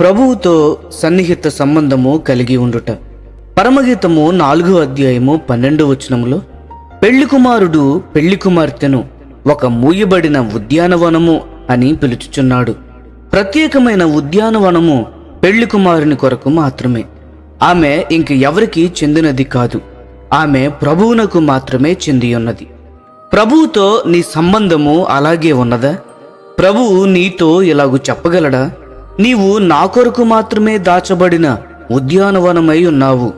ప్రభువుతో సన్నిహిత సంబంధము కలిగి ఉండుట. పరమగీతము నాలుగో అధ్యాయము పన్నెండు వచనములో పెళ్ళి కుమారుడు పెళ్ళి కుమార్తెను ఒక మూయబడిన ఉద్యానవనము అని పిలుచుచున్నాడు. ప్రత్యేకమైన ఉద్యానవనము పెళ్ళి కుమారుని కొరకు మాత్రమే. ఆమె ఇంక ఎవరికి చెందినది కాదు. ఆమె ప్రభువునకు మాత్రమే చెంది ఉన్నది ప్రభువుతో నీ సంబంధము అలాగే ఉన్నదా? ప్రభువు నీతో ఇలాగు చెప్పగలడా? నీవు నా కొరకు మాత్రమే దాచబడిన ఉద్యానవనమై ఉన్నావు.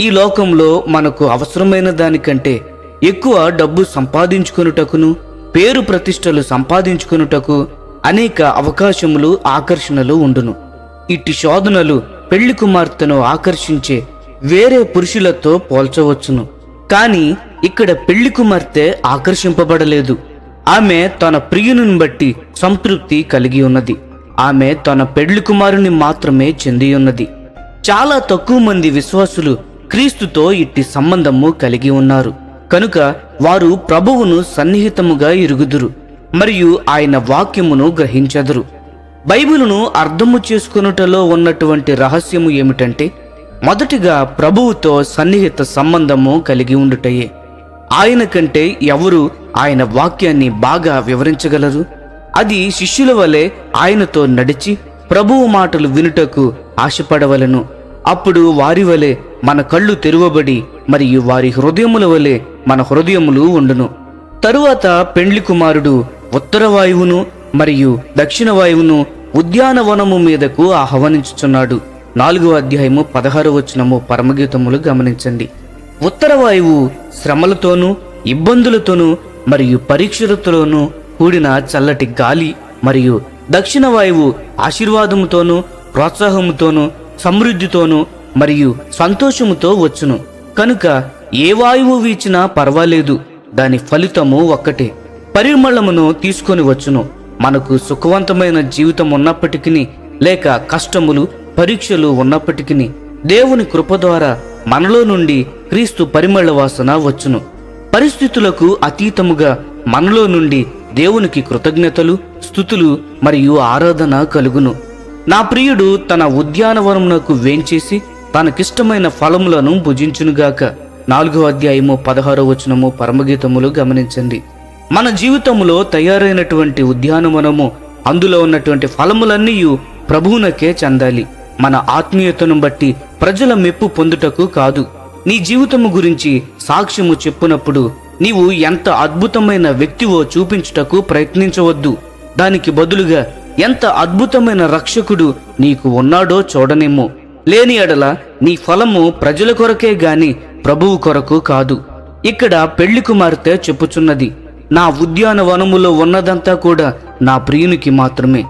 ఈ లోకంలో మనకు అవసరమైన దానికంటే ఎక్కువ డబ్బు సంపాదించుకొనుటకును పేరు ప్రతిష్టలు సంపాదించుకొనుటకు అనేక అవకాశములు ఆకర్షణలు ఉండును. ఇట్టి శోధనలు పెళ్ళి కుమార్తెను ఆకర్షించే వేరే పురుషులతో పోల్చవచ్చును. కానీ ఇక్కడ పెళ్ళి కుమార్తె ఆకర్షింపబడలేదు. ఆమె తన ప్రియుని బట్టి సంతృప్తి కలిగి ఉన్నది. ఆమె తన పెళ్ళి కుమారుని మాత్రమే చెందియున్నది. చాలా తక్కువ మంది విశ్వాసులు క్రీస్తుతో ఇట్టి సంబంధము కలిగి ఉన్నారు. కనుక వారు ప్రభువును సన్నిహితముగా ఇరుగుదురు మరియు ఆయన వాక్యమును గ్రహించెదరు. బైబిలును అర్థము చేసుకొనుటలో ఉన్నటువంటి రహస్యము ఏమిటంటే మొదటిగా ప్రభువుతో సన్నిహిత సంబంధము కలిగి ఉండుటయే. ఆయన కంటే ఎవరు ఆయన వాక్యాన్ని బాగా వివరించగలరు? అది శిష్యుల వలె ఆయనతో నడిచి ప్రభువు మాటలు వినుటకు ఆశపడవలను. అప్పుడు వారి వలె మన కళ్ళు తెరువబడి మరియు వారి హృదయముల వలె మన హృదయములు ఉండును. తరువాత పెండ్లి కుమారుడు ఉత్తర వాయువును మరియు దక్షిణ వాయువును ఉద్యానవనము మీదకు ఆహ్వానించుచున్నాడు. నాలుగో అధ్యాయము పదహారు వచనము పరమగీతములు గమనించండి. ఉత్తర వాయువు శ్రమలతోనూ ఇబ్బందులతోనూ మరియు పరీక్షలతోనూ కూడిన చల్లటి గాలి మరియు దక్షిణ వాయువు ఆశీర్వాదముతోనూ ప్రోత్సాహముతోనూ సమృద్ధితోనూ మరియు సంతోషముతో వచ్చును. కనుక ఏ వాయువు వీచినా పర్వాలేదు దాని ఫలితము ఒక్కటే. పరిమళమును తీసుకొని వచ్చును. మనకు సుఖవంతమైన జీవితం ఉన్నప్పటికీ లేక కష్టములు పరీక్షలు ఉన్నప్పటికీ దేవుని కృప ద్వారా మనలో నుండి క్రీస్తు పరిమళ వాసన వచ్చును. పరిస్థితులకు అతీతముగా మనలో నుండి దేవునికి కృతజ్ఞతలు స్థుతులు మరియు ఆరాధన కలుగును. నా ప్రియుడు తన ఉద్యానవనమునకు వేంచేసి తనకిష్టమైన ఫలములను భుజించునుగాక. నాలుగో అధ్యాయము పదహారో వచనము పరమగీతములు గమనించండి. మన జీవితంలో తయారైనటువంటి ఉద్యానవనము అందులో ఉన్నటువంటి ఫలములన్నీ ప్రభువునకే చెందాలి. మన ఆత్మీయతను బట్టి ప్రజల మెప్పు పొందుటకు కాదు. నీ జీవితము గురించి సాక్ష్యము చెప్పునప్పుడు నీవు ఎంత అద్భుతమైన వ్యక్తివో చూపించుటకు ప్రయత్నించవద్దు. దానికి బదులుగా ఎంత అద్భుతమైన రక్షకుడు నీకు ఉన్నాడో చూడనేమో లేని ఎడల నీ ఫలము ప్రజల కొరకే గాని ప్రభువు కొరకు కాదు. ఇక్కడ పెళ్ళి కుమార్తె చెప్పుచున్నది. నా ఉద్యానవనములో ఉన్నదంతా కూడా నా ప్రియునికి మాత్రమే.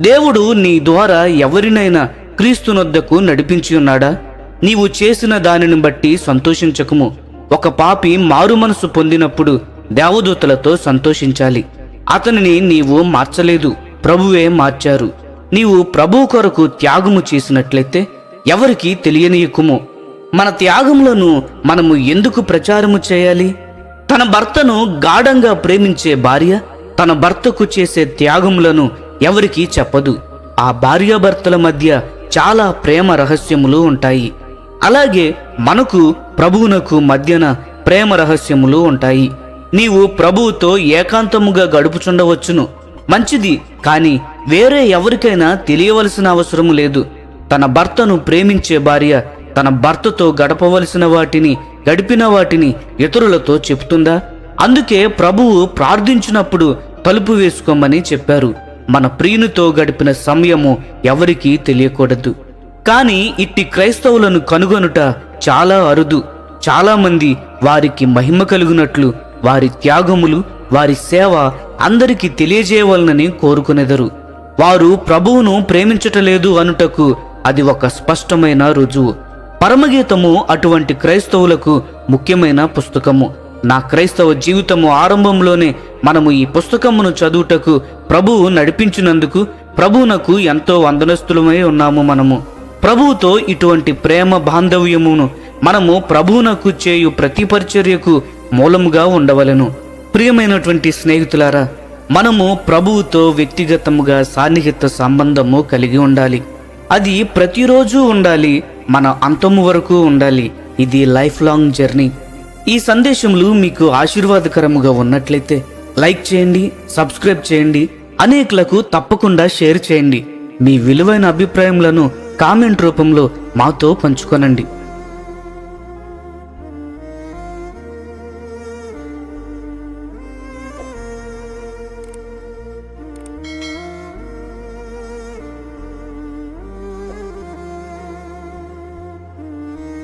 దేవుడు నీ ద్వారా ఎవరినైనా క్రీస్తునొద్దకు నడిపించి ఉన్నాడా? నీవు చేసిన దానిని బట్టి సంతోషించకము. ఒక పాపి మారు మనసు పొందినప్పుడు దేవదూతలతో సంతోషించాలి. అతనిని నీవు మార్చలేదు. ప్రభువే మార్చారు. నీవు ప్రభువు కొరకు త్యాగము చేసినట్లయితే ఎవరికి తెలియనీయకుము. మన త్యాగములను మనము ఎందుకు ప్రచారము చేయాలి? తన భర్తను గాఢంగా ప్రేమించే భార్య తన భర్తకు చేసే త్యాగములను ఎవరికీ చెప్పదు. ఆ భార్యాభర్తల మధ్య చాలా ప్రేమ రహస్యములు ఉంటాయి. అలాగే మనకు ప్రభువునకు మధ్యన ప్రేమ రహస్యములు ఉంటాయి. నీవు ప్రభువుతో ఏకాంతముగా గడుపుచుండవచ్చును. మంచిది కానీ వేరే ఎవరికైనా తెలియవలసిన అవసరము లేదు. తన భర్తను ప్రేమించే భార్య తన భర్తతో గడపవలసిన వాటిని గడిపిన వాటిని ఇతరులతో చెప్తుందా? అందుకే ప్రభువు ప్రార్థించినప్పుడు తలుపు వేసుకోమని చెప్పారు. మన ప్రియునితో గడిపిన సమయము ఎవరికీ తెలియకూడదు. కానీ ఇట్టి క్రైస్తవులను కనుగొనుట చాలా అరుదు. చాలామంది వారికి మహిమ కలుగునట్లు వారి త్యాగములు వారి సేవ అందరికీ తెలియజేయవలనని కోరుకునేదరు. వారు ప్రభువును ప్రేమించటలేదు అనుటకు అది ఒక స్పష్టమైన రుజువు. పరమగీతము అటువంటి క్రైస్తవులకు ముఖ్యమైన పుస్తకము. నా క్రైస్తవ జీవితము ఆరంభంలోనే మనము ఈ పుస్తకమును చదువుటకు ప్రభువు నడిపించినందుకు ప్రభువునకు ఎంతో వందనస్తులమై ఉన్నాము మనము. ప్రభువుతో ఇటువంటి ప్రేమ బాంధవ్యమును మనము ప్రభువునకు చేయు ప్రతి పరిచర్యకు మూలముగా ఉండవలెను. ప్రియమైనటువంటి స్నేహితులారా మనము ప్రభువుతో వ్యక్తిగతముగా సాన్నిహిత సంబంధము కలిగి ఉండాలి. అది ప్రతిరోజు ఉండాలి మన అంతము వరకు ఉండాలి. ఇది లైఫ్ లాంగ్ జర్నీ ఈ సందేశములు మీకు ఆశీర్వాదకరముగా ఉన్నట్లయితే లైక్ చేయండి సబ్స్క్రైబ్ చేయండి అనేకులకు తప్పకుండా షేర్ చేయండి. మీ విలువైన అభిప్రాయములను కామెంట్ రూపంలో మాతో పంచుకొనండి.